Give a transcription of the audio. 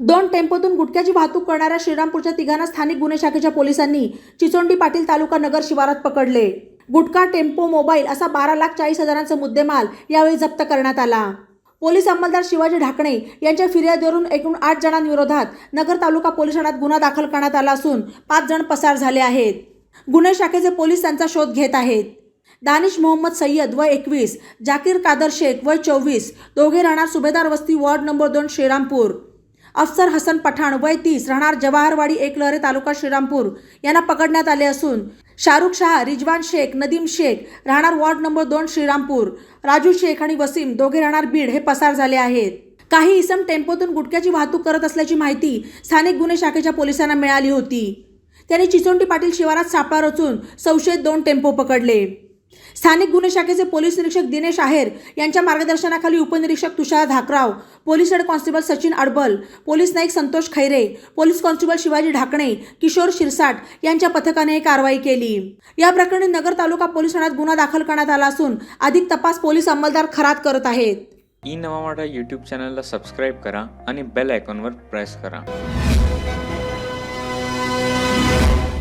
दोन टेम्पोतून गुटख्याची वाहतूक करणाऱ्या श्रीरामपूरच्या तिघांना स्थानिक गुन्हे शाखेच्या पोलिसांनी चिचोंडी पाटील तालुका नगर शिवारात पकडले. गुटखा टेम्पो मोबाईल असा बारा लाख चाळीस हजारांचा मुद्देमाल यावेळी जप्त करण्यात आला. पोलीस अंमलदार शिवाजी ढाकणे यांच्या फिर्यादीवरून एकूण आठ जणांविरोधात नगर तालुका पोलीस ठाण्यात गुन्हा दाखल करण्यात आला असून पाच जण पसार झाले आहेत. गुन्हे शाखेचे पोलीस त्यांचा शोध घेत आहेत. दानिश मोहम्मद सय्यद वय एकवीस जाकीर कादर शेख वय चोवीस दोघे राहणार सुभेदार वस्ती वॉर्ड नंबर दोन श्रीरामपूर. अफसर हसन पठाण वय तीस राहणार जवाहरवाडी एकलहरे तालुका श्रीरामपूर. यांना पकडण्यात आले असून शाहरुख शाह रिजवान शेख नदीम शेख राहणार वॉर्ड नंबर दोन श्रीरामपूर. राजू शेख आणि वसीम दोघे राहणार बीड हे पसार झाले आहेत. काही इसम टेम्पोतून गुटख्याची वाहतूक करत असल्याची माहिती स्थानिक गुन्हे शाखेच्या पोलिसांना मिळाली होती. त्यांनी चिचोंडी पाटील शिवारात सापळा रचून संशयित दोन टेम्पो पकडले. स्थानिक गुन्हे शाखेचे पोलीस निरीक्षक दिनेश आहेर यांच्या मार्गदर्शनाखाली उपनिरीक्षक Tushar Dhakrao police head constable Sachin Adbal police Naik Santosh Khaire police constable Shivaji Dhakane Kishor Shirsat यांच्या पथकाने ही कारवाई केली. या प्रकरणी नगर तालुका पोलीस ठाण्यात गुन्हा दाखल करण्यात आला असून अधिक तपास पोलीस अंमलदार खरात करत आहेत. ई नवा यूट्यूब चॅनलला सबस्क्राईब करा आणि बेल आयकॉनवर प्रेस करा.